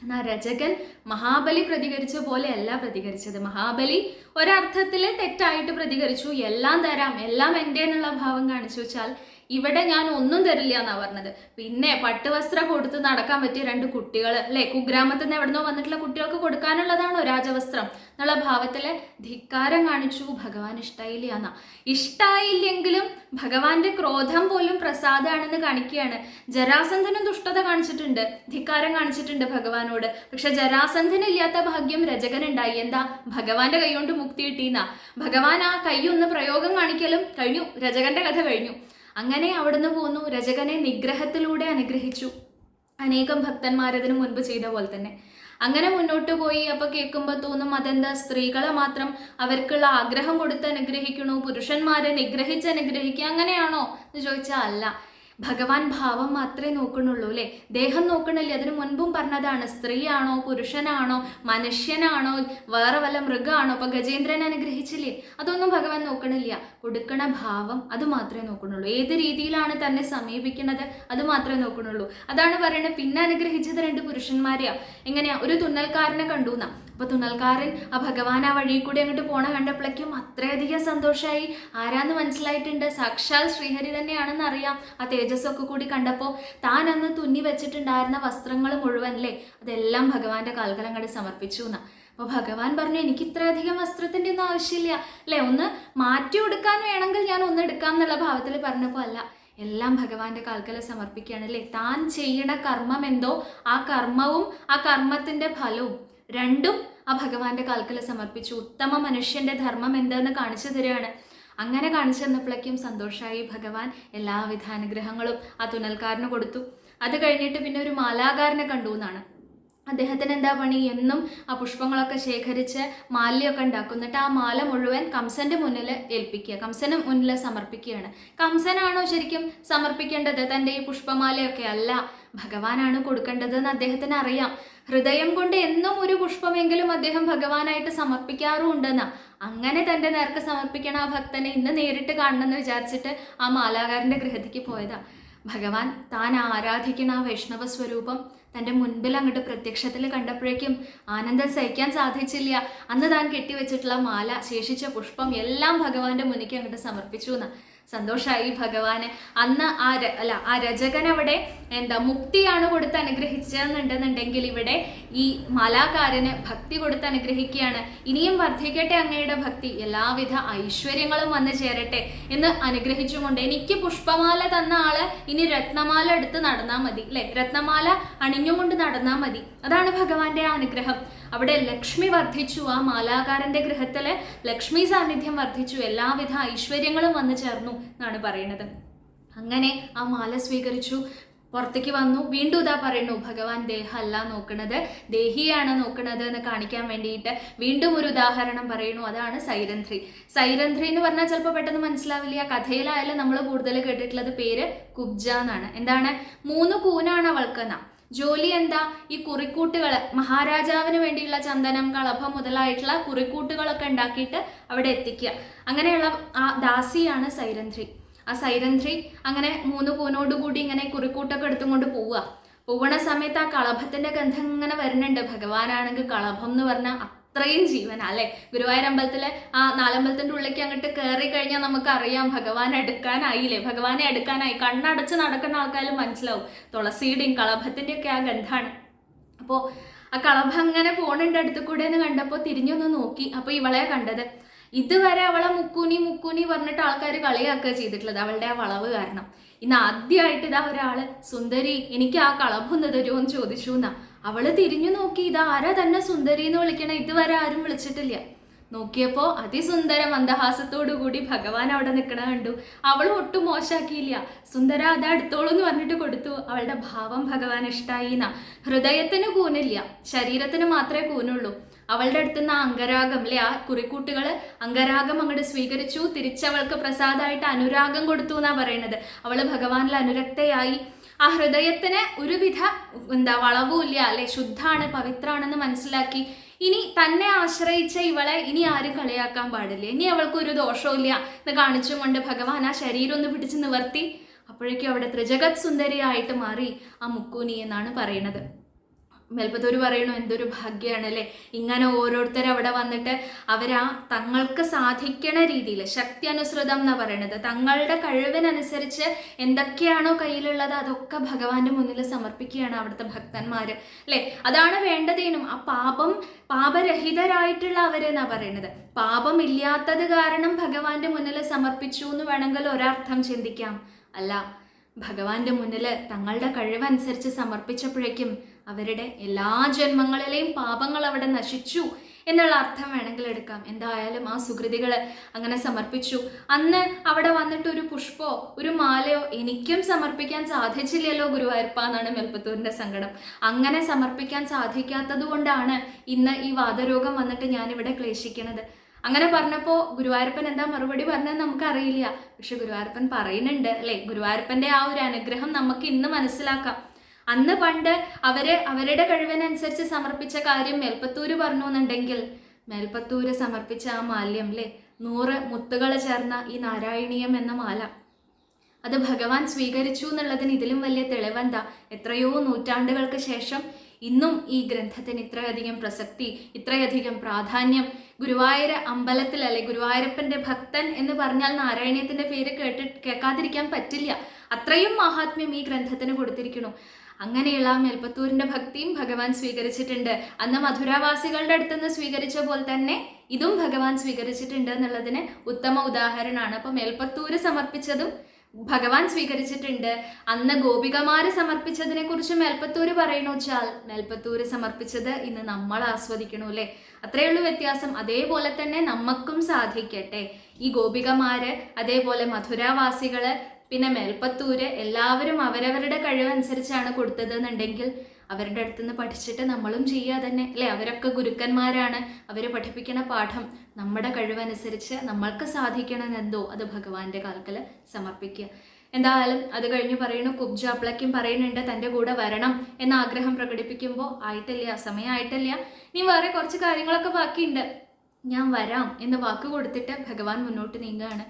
എന്നാ രചകൻ മഹാബലി പ്രതികരിച്ച പോലെയല്ല പ്രതികരിച്ചത്. മഹാബലി ഒരർത്ഥത്തിൽ തെറ്റായിട്ട് പ്രതികരിച്ചു. എല്ലാം തരാം എല്ലാം എന്റെ എന്നുള്ള ഭാവം കാണിച്ചു വെച്ചാൽ ഇവിടെ ഞാൻ ഒന്നും തരില്ല എന്നാ പറഞ്ഞത്. പിന്നെ പട്ടുവസ്ത്രം കൊടുത്ത് നടക്കാൻ പറ്റിയ രണ്ട് കുട്ടികൾ അല്ലെ? കുഗ്രാമത്തിൽ നിന്ന് എവിടുന്നോ വന്നിട്ടുള്ള കുട്ടികൾക്ക് കൊടുക്കാനുള്ളതാണോ രാജവസ്ത്രം? എന്നുള്ള ഭാവത്തിലെ ധിക്കാരം കാണിച്ചു ഭഗവാൻ ഇഷ്ടായില്ല എന്നാ. ഇഷ്ടായില്ലെങ്കിലും ഭഗവാന്റെ ക്രോധം പോലും പ്രസാദമാണെന്ന് കാണിക്കുകയാണ് ജരാസന്ധനും ദുഷ്ടത കാണിച്ചിട്ടുണ്ട് ധിക്കാരം കാണിച്ചിട്ടുണ്ട് ഭഗവാനോട്. പക്ഷെ ജരാസന്ധന് ഇല്ലാത്ത ഭാഗ്യം രചകൻ രജകനുണ്ടായി എന്താ? ഭഗവാന്റെ കൈ കൊണ്ട് മുക്തി കിട്ടിയെന്നാ. ഭഗവാൻ ആ കൈ ഒന്ന് പ്രയോഗം കാണിക്കലും കഴിഞ്ഞു. രചകന്റെ കഥ കഴിഞ്ഞു. അങ്ങനെ അവിടുന്ന് പോന്നു. രചകനെ നിഗ്രഹത്തിലൂടെ അനുഗ്രഹിച്ചു. അനേകം ഭക്തന്മാരതിനു മുൻപ് ചെയ്ത പോലെ തന്നെ. അങ്ങനെ മുന്നോട്ട് പോയി. അപ്പൊ കേൾക്കുമ്പോൾ തോന്നും അതെന്താ? സ്ത്രീകളെ മാത്രം അവർക്കുള്ള ആഗ്രഹം കൊടുത്ത് അനുഗ്രഹിക്കണോ. പുരുഷന്മാരെ നിഗ്രഹിച്ച് അനുഗ്രഹിക്കുക അങ്ങനെയാണോ എന്ന് ചോദിച്ചാൽ അല്ല. ഭഗവാൻ ഭാവം മാത്രമേ നോക്കണുള്ളൂ അല്ലേ? ദേഹം നോക്കണല്ലേ? അതിനു മുൻപും പറഞ്ഞതാണ് സ്ത്രീയാണോ പുരുഷനാണോ മനുഷ്യനാണോ വേറെ വല്ല മൃഗമാണോ ഇപ്പൊ ഗജേന്ദ്രൻ അനുഗ്രഹിച്ചില്ലേ? അതൊന്നും ഭഗവാൻ നോക്കണില്ല. കൊടുക്കണ ഭാവം അത് മാത്രമേ നോക്കണുള്ളൂ ഏത് രീതിയിലാണ് തന്നെ സമീപിക്കുന്നത് അത് മാത്രമേ നോക്കണുള്ളൂ അതാണ് പറയുന്നത് പിന്നെ അനുഗ്രഹിച്ചത് രണ്ട് പുരുഷന്മാരെയാ. എങ്ങനെയാ? ഒരു തുന്നൽക്കാരനെ കണ്ടു എന്നാ അപ്പൊ തുന്നൽക്കാരൻ ആ ഭഗവാൻ ആ വഴി കൂടി അങ്ങോട്ട് പോണ കണ്ടപ്പോഴേക്കും അത്രയധികം സന്തോഷമായി ആരാന്ന് മനസ്സിലായിട്ടുണ്ട്? സാക്ഷാൽ ശ്രീഹരി തന്നെയാണെന്ന് അറിയാം. ആ തേജസ്സൊക്കെ കൂടി കണ്ടപ്പോൾ താൻ അന്ന് തുന്നി വെച്ചിട്ടുണ്ടായിരുന്ന വസ്ത്രങ്ങൾ മുഴുവൻ അല്ലേ അതെല്ലാം ഭഗവാന്റെ കാൽക്കലം കണ്ട് സമർപ്പിച്ചു എന്നാ അപ്പൊ ഭഗവാൻ പറഞ്ഞു എനിക്ക് ഇത്രയധികം വസ്ത്രത്തിന്റെ ഒന്നും ആവശ്യമില്ല. അല്ലേ? ഒന്ന് മാറ്റി കൊടുക്കാൻ വേണമെങ്കിൽ ഞാൻ ഒന്ന് എടുക്കാം എന്നുള്ള ഭാവത്തിൽ പറഞ്ഞപ്പോൾ അല്ല എല്ലാം ഭഗവാന്റെ കാൽക്കല സമർപ്പിക്കുകയാണ് അല്ലേ? താൻ ചെയ്യണ കർമ്മം എന്തോ? ആ കർമ്മവും ആ കർമ്മത്തിന്റെ ഫലവും. രണ്ടും ആ ഭഗവാന്റെ കാൽക്കൽ സമർപ്പിച്ചു. ഉത്തമ മനുഷ്യന്റെ ധർമ്മം എന്തെന്ന് കാണിച്ചു തരികയാണ്. അങ്ങനെ കാണിച്ചു തന്നപ്പോഴേക്കും സന്തോഷമായി ഭഗവാൻ എല്ലാവിധ അനുഗ്രഹങ്ങളും ആ തുന്നൽക്കാരന് കൊടുത്തു. അത് കഴിഞ്ഞിട്ട് പിന്നെ ഒരു മാലാകാരനെ കണ്ടു എന്നാണ്. അദ്ദേഹത്തിന് എന്താ പണി? എന്നും ആ പുഷ്പങ്ങളൊക്കെ ശേഖരിച്ച് മാലയൊക്കെ ഉണ്ടാക്കും. എന്നിട്ട് ആ മാല മുഴുവൻ കംസന്റെ മുന്നിൽ ഏൽപ്പിക്കുക. കംസന് മുന്നിൽ സമർപ്പിക്കുകയാണ്. കംസനാണോ ശരിക്കും സമർപ്പിക്കേണ്ടത്? തന്റെ ഈ പുഷ്പമാലയൊക്കെ അല്ല. ഭഗവാനാണ് കൊടുക്കേണ്ടത് എന്ന് അദ്ദേഹത്തിന് അറിയാം. ഹൃദയം കൊണ്ട് എന്നും ഒരു പുഷ്പമെങ്കിലും അദ്ദേഹം ഭഗവാനായിട്ട് സമർപ്പിക്കാറുമുണ്ടെന്നാ അങ്ങനെ തന്റെ നേർക്ക് സമർപ്പിക്കണ ആ ഭക്തനെ ഇന്ന് നേരിട്ട് കാണണമെന്ന് വിചാരിച്ചിട്ട് ആ മാലാകാരന്റെ ഗൃഹത്തിക്ക് പോയതാ. ഭഗവാൻ താൻ ആരാധിക്കുന്ന ആ വൈഷ്ണവ സ്വരൂപം തന്റെ മുൻപിൽ അങ്ങോട്ട് പ്രത്യക്ഷത്തിൽ കണ്ടപ്പോഴേക്കും ആനന്ദം സഹിക്കാൻ സാധിച്ചില്ല. അന്ന് താൻ കെട്ടിവെച്ചിട്ടുള്ള മാല ശേഷിച്ച പുഷ്പം എല്ലാം ഭഗവാന്റെ മുന്നിലേക്ക് അങ്ങോട്ട് സമർപ്പിച്ചു എന്ന് സന്തോഷമായി ഭഗവാന്. അന്ന് ആ അല്ല ആ രചകൻ അവിടെ എന്താ മുക്തിയാണ് കൊടുത്ത് അനുഗ്രഹിച്ചെന്നുണ്ടെന്നുണ്ടെങ്കിൽ ഇവിടെ ഈ മാലാകാരന് ഭക്തി കൊടുത്ത് അനുഗ്രഹിക്കുകയാണ്. ഇനിയും വർദ്ധിക്കട്ടെ അങ്ങയുടെ ഭക്തി. എല്ലാവിധ ഐശ്വര്യങ്ങളും വന്നു ചേരട്ടെ എന്ന് അനുഗ്രഹിച്ചുകൊണ്ട് എനിക്ക് പുഷ്പമാല തന്ന ആൾ ഇനി രത്നമാല എടുത്ത് നടന്നാൽ മതി അല്ലെ? രത്നമാല അണിഞ്ഞുകൊണ്ട് നടന്നാൽ മതി. അതാണ് ഭഗവാന്റെ അനുഗ്രഹം. അവിടെ ലക്ഷ്മി വർദ്ധിച്ചു ആ മാലാകാരന്റെ ഗൃഹത്തിൽ ലക്ഷ്മി സാന്നിധ്യം വർദ്ധിച്ചു എല്ലാവിധ ഐശ്വര്യങ്ങളും വന്നു ചേർന്നു എന്നാണ് പറയുന്നത്. അങ്ങനെ ആ മാല സ്വീകരിച്ചു പുറത്തേക്ക് വന്നു. വീണ്ടും ഇതാ പറയുന്നു ഭഗവാൻ ദേഹമല്ല നോക്കണത് ദേഹിയാണ് നോക്കണത് എന്ന് കാണിക്കാൻ വേണ്ടിയിട്ട് വീണ്ടും ഒരു ഉദാഹരണം പറയുന്നു അതാണ് സൈരന്ധ്രി. സൈരന്ധ്രി എന്ന് പറഞ്ഞാൽ ചിലപ്പോൾ പെട്ടെന്ന് മനസ്സിലാവില്ല കഥയിലായാലും നമ്മൾ കൂടുതൽ കേട്ടിട്ടുള്ളത് പേര് കുബ്ജ എന്നാണ്. എന്താണ്? മൂന്ന് കൂനാണ് അവൾക്കെന്നാ. ജോലി എന്താ? ഈ കുറിക്കൂട്ടുകൾ മഹാരാജാവിന് വേണ്ടിയുള്ള ചന്ദനം കളഭം മുതലായിട്ടുള്ള കുറിക്കൂട്ടുകളൊക്കെ ഉണ്ടാക്കിയിട്ട് അവിടെ എത്തിക്കുക. അങ്ങനെയുള്ള ആ ദാസിയാണ് സൈരന്ധ്രി. ആ സൈരന്ധ്രി അങ്ങനെ മൂന്ന് കൂനോടുകൂടി ഇങ്ങനെ കുറിക്കൂട്ടൊക്കെ എടുത്തുകൊണ്ട് പോവുക. പോവണ സമയത്ത് ആ കളഭത്തിന്റെ ഗന്ധം ഇങ്ങനെ വരുന്നുണ്ട്. ഭഗവാനാണെങ്കിൽ കളഭം എന്ന് പറഞ്ഞാൽ അത്രയും ജീവനാ അല്ലെ? ഗുരുവായൂർ അമ്പലത്തിലെ ആ നാലമ്പലത്തിന്റെ ഉള്ളിലേക്ക് അങ്ങോട്ട് കയറി കഴിഞ്ഞാൽ നമുക്ക് അറിയാം ഭഗവാൻ എടുക്കാനായില്ലേ ഭഗവാനെ എടുക്കാനായി കണ്ണടച്ച് നടക്കുന്ന ആൾക്കാരും മനസ്സിലാവും. തുളസിയുടെയും കളഭത്തിന്റെ ഒക്കെ ആ ഗന്ധാണ്. അപ്പോൾ ആ കളഭ അങ്ങനെ പോണുണ്ട് അടുത്ത് കൂടെ എന്ന് കണ്ടപ്പോൾ തിരിഞ്ഞൊന്ന് നോക്കി. അപ്പോൾ ഇവളെ കണ്ടത്. ഇതുവരെ അവളെ മുക്കൂനി മുക്കൂനി പറഞ്ഞിട്ട് ആൾക്കാർ കളിയാക്കുക ചെയ്തിട്ടുള്ളത് അവളുടെ ആ വളവ് കാരണം. ഇന്ന് ആദ്യമായിട്ട് ഇതാ ഒരാൾ സുന്ദരി എനിക്ക് ആ കളഭൊന്ന് തരുമോ എന്ന് ചോദിച്ചു എന്നാ. അവൾ തിരിഞ്ഞു നോക്കി ഇത് ആരാ തന്നെ സുന്ദരി എന്ന് വിളിക്കണ? ഇതുവരെ ആരും വിളിച്ചിട്ടില്ല. നോക്കിയപ്പോ അതിസുന്ദര മന്ദഹാസത്തോടു കൂടി ഭഗവാൻ അവിടെ നിൽക്കണ കണ്ടു. അവൾ ഒട്ടും മോശാക്കിയില്ല. സുന്ദര അത് അടുത്തോളൂ എന്ന് പറഞ്ഞിട്ട് കൊടുത്തു. അവളുടെ ഭാവം ഭഗവാൻ ഇഷ്ടായി എന്നാ. ഹൃദയത്തിന് കൂനില്ല. ശരീരത്തിന് മാത്രമേ കൂനുള്ളൂ. അവളുടെ അടുത്തുനിന്ന് ആ അംഗരാഗം അല്ലെ ആ കുറിക്കൂട്ടുകൾ അംഗരാഗം അങ്ങോട്ട് സ്വീകരിച്ചു. തിരിച്ചവൾക്ക് പ്രസാദമായിട്ട് അനുരാഗം കൊടുത്തു എന്നാ പറയുന്നത് അവൾ ഭഗവാനിൽ അനുരക്തയായി. ആ ഹൃദയത്തിന് ഒരുവിധ എന്താ വളവുമില്ല അല്ലെ? ശുദ്ധാണ് പവിത്രാണെന്ന് മനസ്സിലാക്കി ഇനി തന്നെ ആശ്രയിച്ച ഇവളെ ഇനി ആരും കളിയാക്കാൻ പാടില്ല? ഇനി അവൾക്ക് ഒരു ദോഷവും ഇല്ല എന്ന് കാണിച്ചുകൊണ്ട് ഭഗവാൻ ആ ശരീരം ഒന്ന് പിടിച്ച് നിവർത്തി. അപ്പോഴേക്കും അവിടെ ത്രിജഗത് സുന്ദരിയായിട്ട് മാറി ആ മുക്കൂനി എന്നാണ് പറയുന്നത്. മേൽപ്പത്തൂർ പറയണു എന്തൊരു ഭാഗ്യമാണ് അല്ലേ? ഇങ്ങനെ ഓരോരുത്തർ അവിടെ വന്നിട്ട് അവരാ തങ്ങൾക്ക് സാധിക്കണ രീതിയിൽ ശക്തി അനുസൃതം എന്നാണ് പറയണത്. തങ്ങളുടെ കഴിവിനനുസരിച്ച് എന്തൊക്കെയാണോ കയ്യിലുള്ളത് അതൊക്കെ ഭഗവാന്റെ മുന്നിൽ സമർപ്പിക്കുകയാണ് അവിടുത്തെ ഭക്തന്മാര് അല്ലേ? അതാണ് വേണ്ടതേനും ആ പാപം പാപരഹിതരായിട്ടുള്ള അവരെന്നാ പറയണത്. പാപമില്ലാത്തത് കാരണം ഭഗവാന്റെ മുന്നിൽ സമർപ്പിച്ചു എന്ന് വേണമെങ്കിൽ ഒരർത്ഥം ചിന്തിക്കാം. അല്ല ഭഗവാന്റെ മുന്നിൽ തങ്ങളുടെ കഴിവനുസരിച്ച് സമർപ്പിച്ചപ്പോഴേക്കും അവരുടെ എല്ലാ ജന്മങ്ങളിലെയും പാപങ്ങൾ അവിടെ നശിച്ചു എന്നുള്ള അർത്ഥം വേണമെങ്കിൽ എടുക്കാം. എന്തായാലും ആ സുഹൃതികൾ അങ്ങനെ സമർപ്പിച്ചു. അന്ന് അവിടെ വന്നിട്ട് ഒരു പുഷ്പോ ഒരു മാലയോ എനിക്കും സമർപ്പിക്കാൻ സാധിച്ചില്ലല്ലോ ഗുരുവായൂർപ്പ എന്നാണ് മെൽപ്പത്തൂരിന്റെ സങ്കടം. അങ്ങനെ സമർപ്പിക്കാൻ സാധിക്കാത്തത് കൊണ്ടാണ് ഇന്ന് ഈ വാദരോഗം വന്നിട്ട് ഞാനിവിടെ ക്ലേശിക്കണത് അങ്ങനെ പറഞ്ഞപ്പോൾ ഗുരുവായൂരപ്പൻ എന്താ മറുപടി പറഞ്ഞത് നമുക്കറിയില്ല. പക്ഷെ ഗുരുവായൂരപ്പൻ പറയുന്നുണ്ട് അല്ലേ? ഗുരുവായൂരപ്പന്റെ ആ ഒരു അനുഗ്രഹം നമുക്ക് ഇന്ന് മനസ്സിലാക്കാം. അന്ന് പണ്ട് അവർ അവരുടെ കഴിവിനനുസരിച്ച് സമർപ്പിച്ച കാര്യം മേൽപ്പത്തൂര് പറഞ്ഞു എന്നുണ്ടെങ്കിൽ മേൽപ്പത്തൂര് സമർപ്പിച്ച ആ മാല്യം അല്ലേ നൂറ് മുത്തുകൾ ചേർന്ന ഈ നാരായണീയം എന്ന മാല. അത് ഭഗവാൻ സ്വീകരിച്ചു എന്നുള്ളതിന് ഇതിലും വലിയ തെളിവെന്താ? എത്രയോ നൂറ്റാണ്ടുകൾക്ക് ശേഷം ഇന്നും ഈ ഗ്രന്ഥത്തിന് ഇത്രയധികം പ്രസക്തി ഇത്രയധികം പ്രാധാന്യം. ഗുരുവായൂര അമ്പലത്തിൽ അല്ലെ ഗുരുവായൂരപ്പന്റെ ഭക്തൻ എന്ന് പറഞ്ഞാൽ നാരായണീയത്തിന്റെ പേര് കേട്ട് കേൾക്കാതിരിക്കാൻ പറ്റില്ല. അത്രയും മഹാത്മ്യം ഈ ഗ്രന്ഥത്തിന് കൊടുത്തിരിക്കുന്നു. അങ്ങനെയുള്ള മേൽപ്പത്തൂരിന്റെ ഭക്തിയും ഭഗവാൻ സ്വീകരിച്ചിട്ടുണ്ട്. അന്ന് മധുരാവാസികളുടെ അടുത്ത് നിന്ന് സ്വീകരിച്ച പോലെ തന്നെ ഇതും ഭഗവാൻ സ്വീകരിച്ചിട്ടുണ്ട് എന്നുള്ളതിന് ഉത്തമ ഉദാഹരണമാണ്. അപ്പൊ മേൽപ്പത്തൂര് സമർപ്പിച്ചതും ഭഗവാൻ സ്വീകരിച്ചിട്ടുണ്ട്. അന്ന് ഗോപികമാര് സമർപ്പിച്ചതിനെ കുറിച്ച് മേൽപ്പത്തൂര് പറയണു വെച്ചാൽ മേൽപ്പത്തൂര് സമർപ്പിച്ചത് ഇന്ന് നമ്മൾ ആസ്വദിക്കണു അല്ലേ? അത്രയേ വ്യത്യാസം. അതേപോലെ തന്നെ നമുക്കും സാധിക്കട്ടെ. ഈ ഗോപികമാര് അതേപോലെ മധുരാവാസികൾ പിന്നെ മേൽപ്പത്തൂര് എല്ലാവരും അവരവരുടെ കഴിവനുസരിച്ചാണ് കൊടുത്തതെന്നുണ്ടെങ്കിൽ അവരുടെ അടുത്ത് നിന്ന് പഠിച്ചിട്ട് നമ്മളും ചെയ്യുക തന്നെ. അല്ലെ? അവരൊക്കെ ഗുരുക്കന്മാരാണ്. അവർ പഠിപ്പിക്കണ പാഠം നമ്മുടെ കഴിവനുസരിച്ച് നമ്മൾക്ക് സാധിക്കണമെന്നെന്തോ അത് ഭഗവാന്റെ കാൽക്കൽ സമർപ്പിക്കുക. എന്തായാലും അത് കഴിഞ്ഞ് പറയുന്നു കുബ്ജ അപ്ലക്കും പറയുന്നുണ്ട് തന്റെ കൂടെ വരണം എന്ന ആഗ്രഹം പ്രകടിപ്പിക്കുമ്പോൾ ആയിട്ടില്ല സമയമായിട്ടില്ല ഇനി വേറെ കുറച്ച് കാര്യങ്ങളൊക്കെ ബാക്കിയുണ്ട്. ഞാൻ വരാം എന്ന് വാക്ക് കൊടുത്തിട്ട് ഭഗവാൻ മുന്നോട്ട് നീങ്ങുകയാണ്.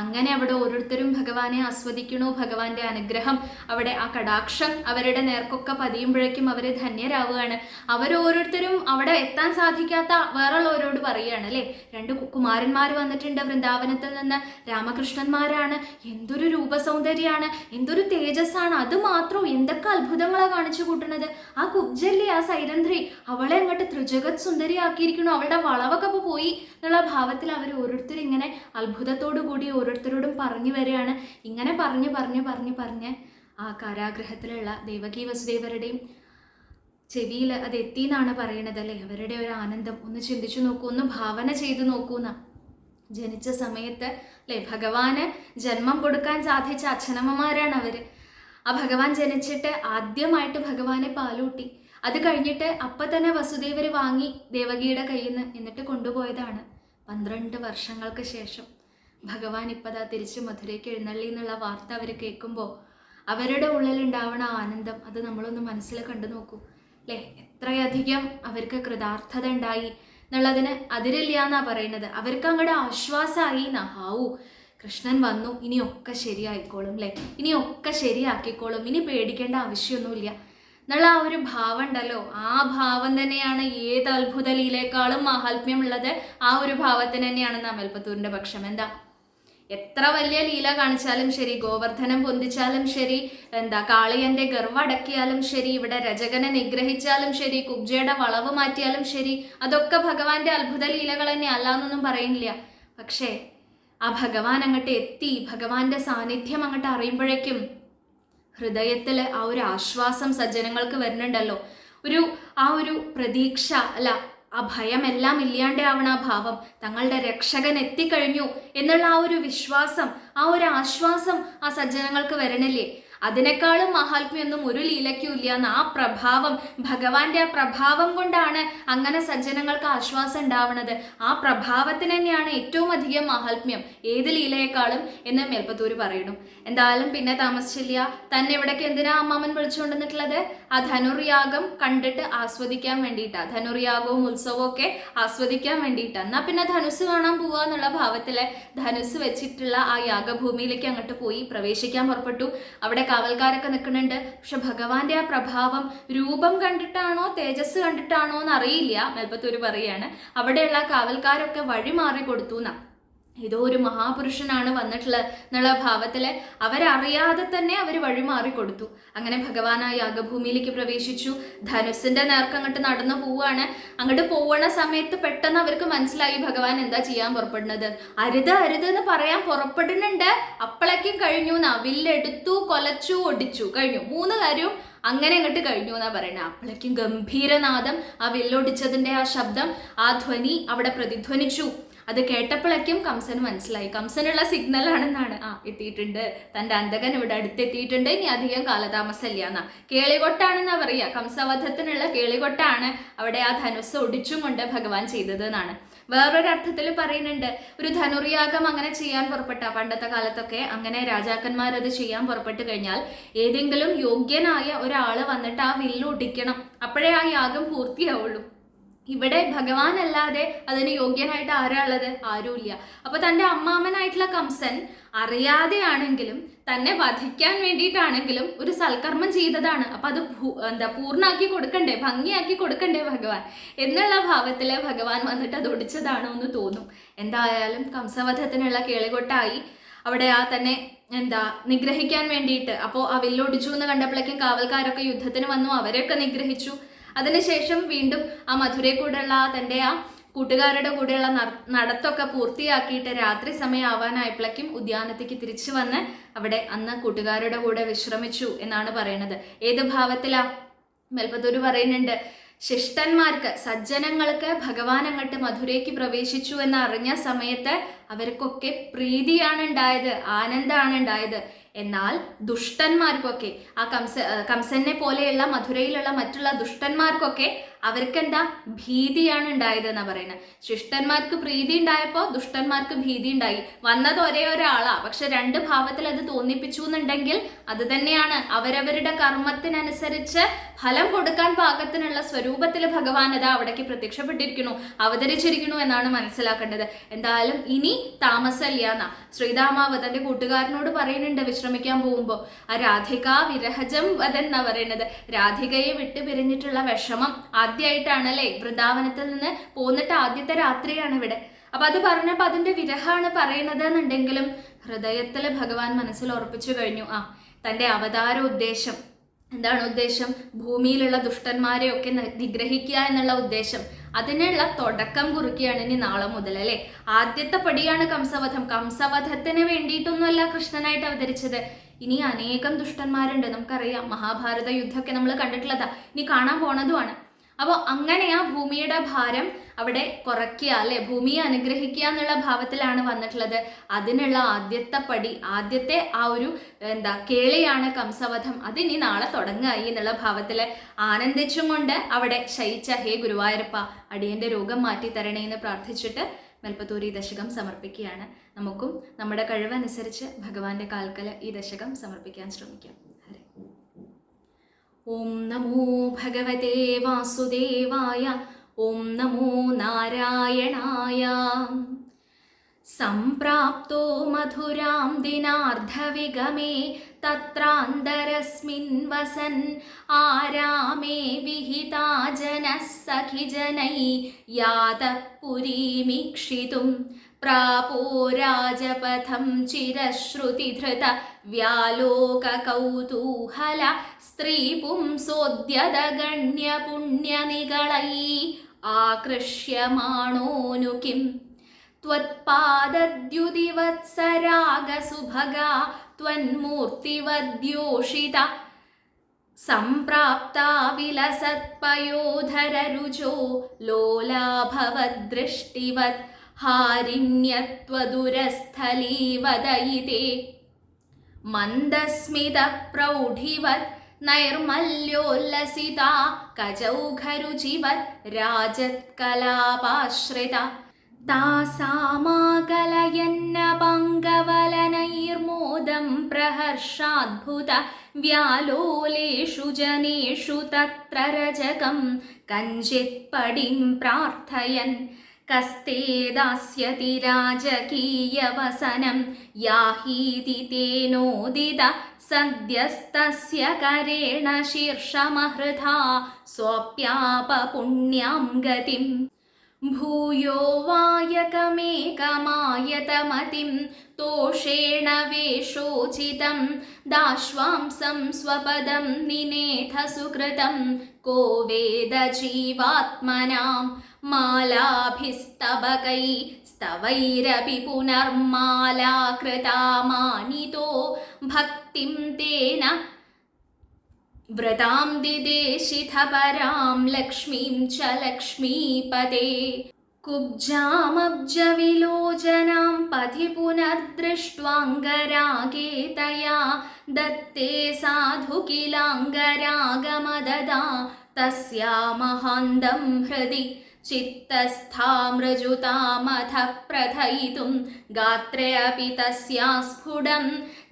അങ്ങനെ അവിടെ ഓരോരുത്തരും ഭഗവാനെ ആസ്വദിക്കണു ഭഗവാന്റെ അനുഗ്രഹം അവിടെ ആ കടാക്ഷം അവരുടെ നേർക്കൊക്കെ പതിയുമ്പോഴേക്കും അവർ ധന്യരാവുകയാണ്. അവരോരോരുത്തരും അവിടെ എത്താൻ സാധിക്കാത്ത വേറുള്ളവരോട് പറയുകയാണ് അല്ലേ? രണ്ട് കുമാരന്മാർ വന്നിട്ടുണ്ട് വൃന്ദാവനത്തിൽ നിന്ന്. രാമകൃഷ്ണന്മാരാണ്. എന്തൊരു രൂപസൗന്ദര്യമാണ് എന്തൊരു തേജസ്സാണ്. അത് മാത്രം എന്തൊക്കെ അത്ഭുതങ്ങളാണ് കാണിച്ചു കൂട്ടുന്നത്. ആ കുബ്ജല്ലേ ആ സൈരന്ധ്രി അവളെ അങ്ങോട്ട് ത്രിജഗത് സുന്ദരിയാക്കിയിരിക്കണു അവളുടെ വളവൊക്കെ ഇപ്പൊ പോയി എന്നുള്ള ഭാവത്തിൽ അവർ ഓരോരുത്തരും ഇങ്ങനെ അത്ഭുതത്തോടു കൂടി ഓരോരുത്തരോടും പറഞ്ഞു വരികയാണ്. ഇങ്ങനെ പറഞ്ഞ് പറഞ്ഞ് പറഞ്ഞ് പറഞ്ഞ് ആ കാരാഗ്രഹത്തിലുള്ള ദേവകി വസുദേവരുടെയും ചെവിയിൽ അത് എത്തി എന്നാണ് പറയണത് അല്ലേ? അവരുടെ ഒരു ആനന്ദം. ഒന്ന് ചിന്തിച്ചു നോക്കൂ ഒന്ന് ഭാവന ചെയ്തു നോക്കൂന്ന ജനിച്ച സമയത്ത് അല്ലേ ഭഗവാന് ജന്മം കൊടുക്കാൻ സാധിച്ച അച്ഛനമ്മമാരാണ് അവർ. ആ ഭഗവാൻ ജനിച്ചിട്ട് ആദ്യമായിട്ട് ഭഗവാനെ പാലൂട്ടി. അത് കഴിഞ്ഞിട്ട് അപ്പം തന്നെ വസുദേവര് വാങ്ങി ദേവകിയുടെ കയ്യിൽ നിന്ന് എന്നിട്ട് കൊണ്ടുപോയതാണ്. പന്ത്രണ്ട് വർഷങ്ങൾക്ക് ശേഷം ഭഗവാൻ ഇപ്പതാ തിരിച്ച് മധുരയ്ക്ക് എഴുന്നള്ളി എന്നുള്ള വാർത്ത അവർ കേൾക്കുമ്പോൾ അവരുടെ ഉള്ളിലുണ്ടാവണ ആനന്ദം അത് നമ്മളൊന്ന് മനസ്സിൽ കണ്ടു നോക്കൂ. അല്ലേ എത്രയധികം അവർക്ക് കൃതാർത്ഥത ഉണ്ടായി എന്നുള്ളതിന് അതിരില്ല എന്നാ പറയുന്നത്. അവർക്ക് അങ്ങോട്ട് ആശ്വാസമായി നഹാവൂ കൃഷ്ണൻ വന്നു. ഇനിയൊക്കെ ശരിയായിക്കോളും അല്ലേ ഇനിയൊക്കെ ശരിയാക്കിക്കോളും. ഇനി പേടിക്കേണ്ട ആവശ്യമൊന്നുമില്ല. എന്നുള്ള ആ ഒരു ഭാവം ഉണ്ടല്ലോ ആ ഭാവം തന്നെയാണ് ഏത് അത്ഭുത ലീലേക്കാളും മാഹാത്മ്യമുള്ളത് ആ ഒരു ഭാവത്തിന് തന്നെയാണ് അമൽപത്തൂരിന്റെ പക്ഷം. എന്താ? എത്ര വലിയ ലീല കാണിച്ചാലും ശരി ഗോവർദ്ധനം പൊന്തിച്ചാലും ശരി എന്താ കാളിയന്റെ ഗർവടക്കിയാലും ശരി ഇവിടെ രജകനെ നിഗ്രഹിച്ചാലും ശരി കുബ്ജയുടെ വളവ് മാറ്റിയാലും ശരി അതൊക്കെ ഭഗവാന്റെ അത്ഭുത ലീലകൾ തന്നെ അല്ലാന്നൊന്നും പറയുന്നില്ല. പക്ഷേ ആ ഭഗവാൻ അങ്ങോട്ട് എത്തി ഭഗവാന്റെ സാന്നിധ്യം അങ്ങോട്ട് അറിയുമ്പോഴേക്കും ഹൃദയത്തിൽ ആ ഒരു ആശ്വാസം സജ്ജനങ്ങൾക്ക് വരുന്നുണ്ടല്ലോ. ഒരു ആ ഒരു പ്രതീക്ഷ അല്ല ആ ഭയമെല്ലാം ഇല്ലാണ്ടാവണ ആ ഭാവം തങ്ങളുടെ രക്ഷകൻ എത്തിക്കഴിഞ്ഞു എന്നുള്ള ആ ഒരു വിശ്വാസം ആ ഒരു ആശ്വാസം ആ സജ്ജനങ്ങൾക്ക് വരണില്ലേ? അതിനേക്കാളും മഹാത്മ്യൊന്നും ഒരു ലീലയ്ക്കും ഇല്ല എന്ന് ആ പ്രഭാവം ഭഗവാന്റെ ആ പ്രഭാവം കൊണ്ടാണ് അങ്ങനെ സജ്ജനങ്ങൾക്ക് ആശ്വാസം ഉണ്ടാവുന്നത് ആ പ്രഭാവത്തിന് തന്നെയാണ് ഏറ്റവും അധികം മഹാത്മ്യം. ഏത് ലീലയെക്കാളും എന്ന് മേൽപ്പത്തൂര് പറയുന്നു. എന്തായാലും പിന്നെ താമസിച്ചില്ല. തന്നെ ഇവിടേക്ക് എന്തിനാ അമ്മാമൻ വിളിച്ചുകൊണ്ടിരുന്നിട്ടുള്ളത് ആ ധനുർയാഗം കണ്ടിട്ട് ആസ്വദിക്കാൻ വേണ്ടിയിട്ടാ. ധനുർയാഗവും ഉത്സവവും ഒക്കെ ആസ്വദിക്കാൻ വേണ്ടിയിട്ടാ. എന്നാ പിന്നെ ധനുസ് കാണാൻ പോവുക എന്നുള്ള ഭാവത്തിലെ ധനുസ് വെച്ചിട്ടുള്ള ആ യാഗഭൂമിയിലേക്ക് അങ്ങോട്ട് പോയി പ്രവേശിക്കാൻ പുറപ്പെട്ടു. അവിടെ കാവൽക്കാരൊക്കെ നിൽക്കുന്നുണ്ട്. പക്ഷെ ഭഗവാന്റെ ആ പ്രഭാവം രൂപം കണ്ടിട്ടാണോ തേജസ് കണ്ടിട്ടാണോ എന്ന് അറിയില്ല മെൽപത്തൂര് പറയാണ് അവിടെയുള്ള കാവൽക്കാരൊക്കെ വഴി മാറി കൊടുത്തു എന്നാ. ഏതോ ഒരു മഹാപുരുഷനാണ് വന്നിട്ടുള്ളത് എന്നുള്ള ഭാവത്തിൽ അവരറിയാതെ തന്നെ അവർ വഴിമാറി കൊടുത്തു. അങ്ങനെ ഭഗവാൻ ആ യാഗഭൂമിയിലേക്ക് പ്രവേശിച്ചു. ധനുസിന്റെ നേർക്ക് അങ്ങോട്ട് നടന്നു പോവുകയാണ്. അങ്ങോട്ട് പോവണ സമയത്ത് പെട്ടെന്ന് അവർക്ക് മനസ്സിലായി ഭഗവാൻ എന്താ ചെയ്യാൻ പുറപ്പെടുന്നത്? അരുത് അരുത് എന്ന് പറയാൻ പുറപ്പെടുന്നുണ്ട്. അപ്പളേക്കും കഴിഞ്ഞു എന്നാ വില്ലെടുത്തു കൊലച്ചു ഒടിച്ചു. കഴിഞ്ഞു. മൂന്ന് കാര്യവും അങ്ങനെ അങ്ങോട്ട് കഴിഞ്ഞു എന്നാ പറയുന്നത്. അപ്പോഴേക്കും ഗംഭീരനാദം ആ വില്ലൊടിച്ചതിന്റെ ആ ശബ്ദം ആ ധ്വനി അവിടെ പ്രതിധ്വനിച്ചു. അത് കേട്ടപ്പോഴേക്കും കംസന് മനസ്സിലായി. കംസനുള്ള സിഗ്നൽ ആണെന്നാണ് ആ എത്തിയിട്ടുണ്ട്. തന്റെ അന്തകൻ ഇവിടെ അടുത്തെത്തിയിട്ടുണ്ട്. ഇനി അധികം കാലതാമസമില്ല എന്നാ. കേളികൊട്ടാണെന്നാ പറയാ കംസവധത്തിനുള്ള കേളികൊട്ടാണ് അവിടെ ആ ധനുസ് ഒടിച്ചുകൊണ്ട് ഭഗവാൻ ചെയ്തത് എന്നാണ് വേറൊരർത്ഥത്തിൽ പറയുന്നുണ്ട് ഒരു ധനുർയാഗം അങ്ങനെ ചെയ്യാൻ പുറപ്പെട്ട. പണ്ടത്തെ കാലത്തൊക്കെ അങ്ങനെ രാജാക്കന്മാർ അത് ചെയ്യാൻ പുറപ്പെട്ടു കഴിഞ്ഞാൽ ഏതെങ്കിലും യോഗ്യനായ ഒരാൾ വന്നിട്ട് ആ വില്ലു ഒടിക്കണം. അപ്പോഴേ ആ യാഗം പൂർത്തിയാവുള്ളൂ. ഇവിടെ ഭഗവാൻ അല്ലാതെ അതിന് യോഗ്യനായിട്ട് ആരാ ഉള്ളത്? ആരുമില്ല. അപ്പൊ തന്റെ അമ്മാമനായിട്ടുള്ള കംസൻ അറിയാതെയാണെങ്കിലും തന്നെ വധിക്കാൻ വേണ്ടിയിട്ടാണെങ്കിലും ഒരു സൽക്കർമ്മം ചെയ്തതാണ്. അപ്പൊ അത് എന്താ പൂർണാക്കി കൊടുക്കണ്ടേ? ഭംഗിയാക്കി കൊടുക്കണ്ടേ ഭഗവാൻ? എന്നുള്ള ഭാവത്തിൽ ഭഗവാൻ വന്നിട്ട് അത് ഒടിച്ചതാണോ എന്ന് തോന്നും. എന്തായാലും കംസവധത്തിനുള്ള കേളികൊട്ടായി. അവിടെ ആ തന്നെ എന്താ നിഗ്രഹിക്കാൻ വേണ്ടിയിട്ട്. അപ്പോൾ ആ വില്ലൊടിച്ചു എന്ന് കണ്ടപ്പോഴേക്കും കാവൽക്കാരൊക്കെ യുദ്ധത്തിന് വന്നു. അവരെയൊക്കെ നിഗ്രഹിച്ചു. അതിനുശേഷം വീണ്ടും ആ മധുരയിൽ കൂടെയുള്ള തന്റെ ആ കൂട്ടുകാരുടെ കൂടെയുള്ള നട- നടത്തൊക്കെ പൂർത്തിയാക്കിയിട്ട് രാത്രി സമയം ആവാനായപ്പോഴേക്കും ഉദ്യാനത്തേക്ക് തിരിച്ചു വന്ന് അവിടെ അന്ന് കൂട്ടുകാരുടെ കൂടെ വിശ്രമിച്ചു എന്നാണ് പറയുന്നത്. ഏത് ഭാവത്തിലാ? മെൽപ്പത്തൂര് പറയുന്നുണ്ട് ശിഷ്ടന്മാർക്ക് സജ്ജനങ്ങൾക്ക് ഭഗവാൻ അങ്ങോട്ട് മധുരയ്ക്ക് പ്രവേശിച്ചു എന്ന് അറിഞ്ഞ സമയത്ത് അവർക്കൊക്കെ പ്രീതിയാണ് ഉണ്ടായത് ആനന്ദമാണ് ഉണ്ടായത്. എന്നാൽ ദുഷ്ടന്മാർക്കൊക്കെ ആ കംസ കംസനെ പോലെയുള്ള മധുരയിലുള്ള മറ്റുള്ള ദുഷ്ടന്മാർക്കൊക്കെ അവർക്കെന്താ? ഭീതിയാണ് ഉണ്ടായത് എന്നാ പറയുന്നത് ശിഷ്ടന്മാർക്ക് പ്രീതി ഉണ്ടായപ്പോൾ ദുഷ്ടന്മാർക്ക് ഭീതി ഉണ്ടായി. വന്നത് ഒരേ ഒരാളാ. പക്ഷെ രണ്ട് ഭാവത്തിൽ അത് തോന്നിപ്പിച്ചു എന്നുണ്ടെങ്കിൽ അത് തന്നെയാണ്. അവരവരുടെ കർമ്മത്തിനനുസരിച്ച് ഫലം കൊടുക്കാൻ പാകത്തിനുള്ള സ്വരൂപത്തിൽ ഭഗവാൻ അത് അവിടേക്ക് പ്രത്യക്ഷപ്പെട്ടിരിക്കുന്നു. അവതരിച്ചിരിക്കുന്നു എന്നാണ് മനസ്സിലാക്കേണ്ടത്. എന്തായാലും ഇനി താമസമില്ല എന്നാ ശ്രീതാമാവ് തന്റെ കൂട്ടുകാരനോട് പറയുന്നുണ്ട് വിശ്രമിക്കാൻ പോകുമ്പോൾ ആ രാധിക വിരഹജം അതെന്നാ പറയുന്നത്. രാധികയെ വിട്ടുപിരിഞ്ഞിട്ടുള്ള പിരിഞ്ഞിട്ടുള്ള വിഷമം ആദ്യമായിട്ടാണ് അല്ലേ? വൃന്ദാവനത്തിൽ നിന്ന് പോന്നിട്ട് ആദ്യത്തെ രാത്രിയാണ് ഇവിടെ. അപ്പൊ അത് പറഞ്ഞപ്പോ അതിന്റെ വിരഹാണ് പറയണത് എന്നുണ്ടെങ്കിലും ഹൃദയത്തിൽ ഭഗവാൻ മനസ്സിൽ ഉറപ്പിച്ചു കഴിഞ്ഞു. ആ തന്റെ അവതാര ഉദ്ദേശം. എന്താണ് ഉദ്ദേശം? ഭൂമിയിലുള്ള ദുഷ്ടന്മാരെ ഒക്കെ നിഗ്രഹിക്കുക എന്നുള്ള ഉദ്ദേശം. അതിനുള്ള തുടക്കം കുറിക്കുകയാണ് ഇനി നാളെ മുതൽ അല്ലെ? ആദ്യത്തെ പടിയാണ് കംസവധം. കംസവധത്തിന് വേണ്ടിയിട്ടൊന്നുമല്ല കൃഷ്ണനായിട്ട് അവതരിച്ചത്. ഇനി അനേകം ദുഷ്ടന്മാരുണ്ട്. നമുക്കറിയാം മഹാഭാരത യുദ്ധമൊക്കെ നമ്മൾ കണ്ടിട്ടുള്ളതാ. ഇനി കാണാൻ പോണതുമാണ്. അപ്പോൾ അങ്ങനെ ആ ഭൂമിയുടെ ഭാരം അവിടെ കുറയ്ക്കുക അല്ലെ? ഭൂമിയെ അനുഗ്രഹിക്കുക എന്നുള്ള ഭാവത്തിലാണ് വന്നിട്ടുള്ളത്. അതിനുള്ള ആദ്യത്തെ പടി ആദ്യത്തെ ആ ഒരു എന്താ കേളിയാണ് കംസവധം. അതിനി നാളെ തുടങ്ങുക എന്നുള്ള ഭാവത്തിൽ ആനന്ദിച്ചും കൊണ്ട് അവിടെ ശയിച്ച ഹേ ഗുരുവായൂരപ്പ അടിയന്റെ രോഗം മാറ്റി തരണേ എന്ന് പ്രാർത്ഥിച്ചിട്ട് മെൽപ്പത്തൂരി ദശകം സമർപ്പിക്കുകയാണ്. നമുക്കും നമ്മുടെ കഴിവനുസരിച്ച് ഭഗവാന്റെ കാൽക്കൽ ഈ ദശകം സമർപ്പിക്കാൻ ശ്രമിക്കാം. ഓം നമോ ഭഗവതേ വാസുദേവായ ഓം നമോ നാരായണായ. സംപ്രാപ്തോ മധുരാം ദിനാർദ്ധവിഗമേ തത്രാന്തരസ്മിൻ വസൻ ആരാമേ വിഹിതാ ജനഃ സഖിജനൈ യാത प्रापो राजपथं चिरश्रुतिधृत व्यालोककौतूहल स्त्रीपुंसोद्यदगण्यपुण्यनिगळै आकृष्यमाणोऽनु किम् त्वत्पादद्युदिवत्सरागसुभगा त्वन्मूर्तिवद्योषिता सम्प्राप्ता विलसत्पयोधररुचो लोलाभवद्दृष्टिवत् हारिण्यत्वदुरस्थलीवदयिते मन्दस्मितप्रौढिवत् नैर्मल्योल्लसिता कजौघरुचिवत् राजत्कलापाश्रिता तासामाकलयन्नपङ्गवलनैर्मोदं प्रहर्षाद्भुत व्यालोलेषु जनेषु तत्र रजकं कञ्चित्पडिं प्रार्थयन् कस्ते दास्यति राजकीयवसनं। याहीति तेनोदित सद्यस्तस्य करेण शीर्षमहृथा स्वप्यापपुण्यां गतिम् भूयो वायकमेकमायतमतिं तोषेण वेषोचितं दाश्वांसं स्वपदं निनेथ सुकृतं को वेद മാലാഭിസ്തവകൈ സ്തവൈരപി പുനർമാലാകൃതാമാനിതോ ഭക്തിം തേന വ്രതാം ദിദേശിത പരാം ലക്ഷ്മീം ച ലക്ഷ്മീപദേ. കുബ്ജാമബ്ജവിലോചനാം പഥി പുനർദൃഷ്ട്വാംഗരാഗേതയാ. ദത്തേ സാധു കിലാംഗരാഗമദദാ. തസ്യാ മഹാന്തം ഹൃദി तस्या महान्दं हृदि चित्तस्थामृजुतामथ प्रथयितुं गात्रे अपि तस्या स्फुटं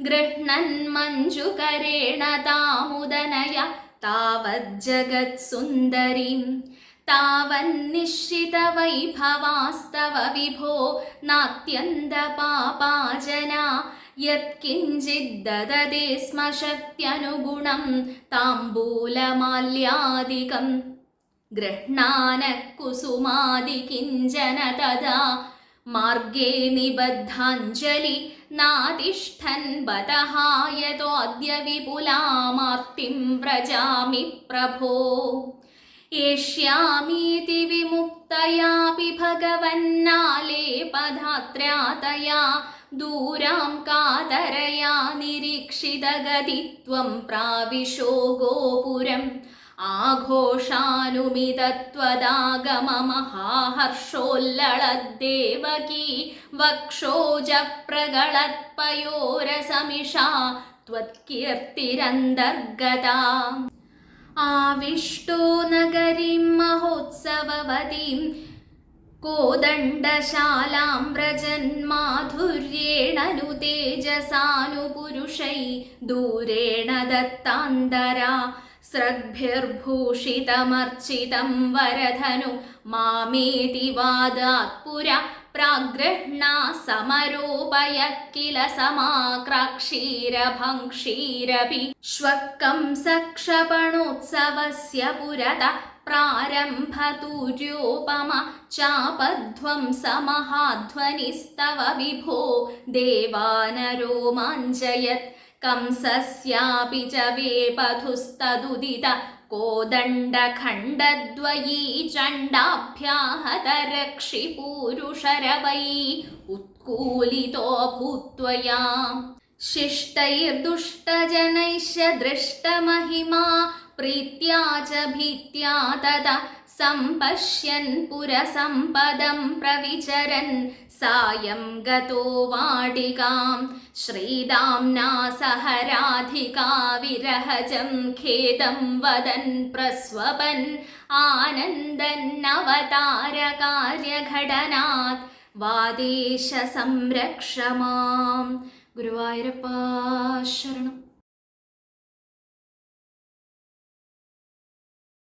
गृह्णन् मञ्जुकरेण तामुदनय तावज्जगत्सुन्दरीं तावन्निश्चितवैभवास्तव विभो नात्यन्तपापाजना यत्किञ्चिद्ददते स्म शक्त्यनुगुणं ताम्बूलमाल्यादिकम् ഗൃഹ്ണാനക്കുസുമാതികിഞ്ചന തഥാ. മാർഗേ നിബദ്ധാഞ്ജലി നാതിഷ്ഠൻ ബതഹായതോദ്യ വിപുലാമാർത്തിം വ്രജാമി പ്രഭോ. ഏഷ്യാമീതി വിമുക്തയാപി ഭഗവന്നാലേ പദാത്രാതയാ. ദൂരാം കാതരയാ നിരീക്ഷിതഗതിത്വം പ്രാവിശോ ഗോപുരം आघोषानुमितत्वदागममहाहर्षोल्लळद्देवकी वक्षोजप्रगळत्पयोरसमिषा त्वत्कीर्तिरन्तर्गता आविष्टो नगरीं महोत्सववतीं कोदण्डशालां व्रजन्माधुर्येण नु तेजसानुपुरुषै दूरेण दत्तान्तरा സ്രഗ്ഭിർഭൂഷിതമർച്ചിതം വരധനു മാമേതി വാദാത് പുര പ്രാഗ്രഹ്ണ സമരോപയ കില സമാക്രാക്ഷീരഭംക്ഷീരഭി ഷ്വക്കം സക്ഷപണോത്സവസ്യ പുരത പ്രാരംഭതൂര്യോപമ ചാപധ്വം സമഹാധ്വനിസ്തവ വിഭോ. ദേവാനരോമാഞ്ചയത് कंसस्यापि च वेपथुस्तदुदित कोदण्डखण्डद्वयी चण्डाभ्याहतरक्षिपूरुषरवै उत्कूलितो भूत्वया शिष्टैर्दुष्टजनैश्च दृष्टमहिमा प्रीत्या च भीत्या तदा सम्पश्यन् पुरसम्पदं प्रविचरन् सायं गतो वाटिकां श्रीदाम्ना सह राधिका विरहजं खेदं वदन् प्रस्वपन् आनन्दन्नवतारकार्यघटनात् वादेशसंरक्ष मां गुरुवायुरप्पा शरणम्